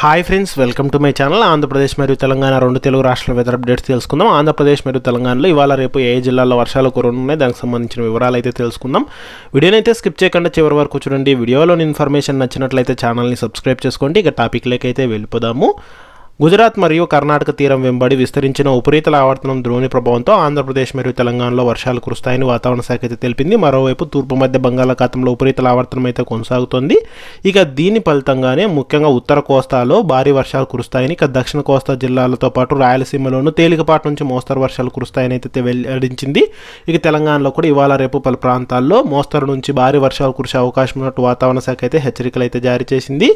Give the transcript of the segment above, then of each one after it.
Hi friends welcome to my channel Andhra Pradesh మరియు తెలంగాణ రెండు తెలుగు రాష్ట్రాల వెదర్ అప్డేట్స్ తెలుసుకుందాం. ఆంధ్రప్రదేశ్ మరియు తెలంగాణలో ఇవాళ రేపు ఏ జిల్లాల్లో వర్షాలు కురనున్నాయి దానికి సంబంధించిన వివరాలు అయితే తెలుసుకుందాం. వీడియోని అయితే స్కిప్ చేయకుండా చివరి వరకు చూడండి. వీడియోలోని ఇన్ఫర్మేషన్ నచ్చినట్లయితే ఛానల్ని సబ్స్క్రైబ్ చేసుకోండి. ఇక టాపిక్లోకి అయితే వెళ్ళిపోదాము. గుజరాత్ మరియు కర్ణాటక తీరం వెంబడి విస్తరించిన ఉపరితల ఆవర్తనం ద్రోణి ప్రభావంతో ఆంధ్రప్రదేశ్ మరియు తెలంగాణలో వర్షాలు కురుస్తాయని వాతావరణ శాఖ అయితే తెలిపింది. మరోవైపు తూర్పు మధ్య బంగాళాఖాతంలో ఉపరితల ఆవర్తనం అయితే కొనసాగుతోంది. ఇక దీని ఫలితంగానే ముఖ్యంగా ఉత్తర కోస్తాలో భారీ వర్షాలు కురుస్తాయని ఇక దక్షిణ కోస్తా జిల్లాలతో పాటు రాయలసీమలోనూ తేలికపాటి నుంచి మోస్తరు వర్షాలు కురుస్తాయని అయితే వెల్లడించింది. ఇక తెలంగాణలో కూడా ఇవాళ రేపు పలు ప్రాంతాల్లో మోస్తరు నుంచి భారీ వర్షాలు కురిసే అవకాశం ఉన్నట్టు వాతావరణ శాఖ అయితే హెచ్చరికలు అయితే జారీ చేసింది.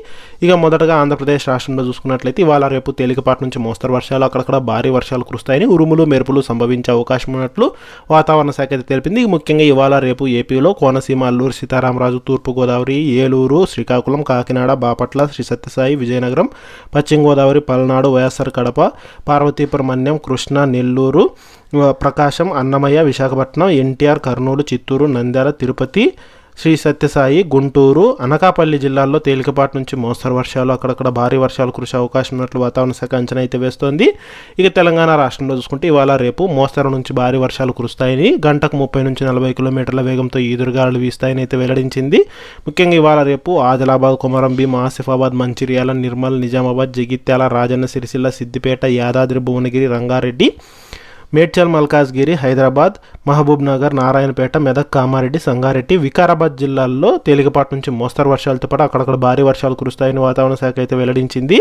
ఇక మొదటగా ఆంధ్రప్రదేశ్ రాష్ట్రంలో చూసుకున్నట్లయితే ఇవాళ రేపు తేలికపాటి నుంచి మోస్తరు వర్షాలు అక్కడక్కడ భారీ వర్షాలు కురుస్తాయని ఉరుములు మెరుపులు సంభవించే అవకాశం ఉన్నట్లు వాతావరణ శాఖ అయితే తెలిపింది. ముఖ్యంగా ఇవాళ రేపు ఏపీలో కోనసీమ అల్లూరు సీతారామరాజు తూర్పుగోదావరి ఏలూరు శ్రీకాకుళం కాకినాడ బాపట్ల శ్రీ సత్యసాయి విజయనగరం పశ్చిమ గోదావరి పల్నాడు వైఎస్ఆర్ కడప పార్వతీపురం మన్యం కృష్ణ నెల్లూరు ప్రకాశం అన్నమయ్య విశాఖపట్నం ఎన్టీఆర్ కర్నూలు చిత్తూరు నంద్యాల తిరుపతి శ్రీ సత్యసాయి గుంటూరు అనకాపల్లి జిల్లాల్లో తేలికపాటి నుంచి మోస్తరు వర్షాలు అక్కడక్కడ భారీ వర్షాలు కురిసే అవకాశం ఉన్నట్లు వాతావరణ శాఖ అంచనా అయితే వేస్తోంది. ఇక తెలంగాణ రాష్ట్రంలో చూసుకుంటే ఇవాళ రేపు మోస్తరు నుంచి భారీ వర్షాలు కురుస్తాయని గంటకు ముప్పై నుంచి నలభై కిలోమీటర్ల వేగంతో ఈదురుగాలు వీస్తాయని అయితే వెల్లడించింది. ముఖ్యంగా ఇవాళ రేపు ఆదిలాబాద్ కొమరం భీమ్ ఆసిఫాబాద్ మంచిర్యాల నిర్మల్ నిజామాబాద్ జగిత్యాల రాజన్న సిరిసిల్ల సిద్దిపేట యాదాద్రి భువనగిరి రంగారెడ్డి మేడ్చల్ మల్కాజ్గిరి హైదరాబాద్ మహబూబ్ నగర్ నారాయణపేట మెదక్ కామారెడ్డి సంగారెడ్డి వికారాబాద్ జిల్లాల్లో తేలికపాటి నుంచి మోస్తరు వర్షాలతో పాటు అక్కడక్కడ భారీ వర్షాలు కురుస్తాయని వాతావరణ శాఖ అయితే వెల్లడించింది.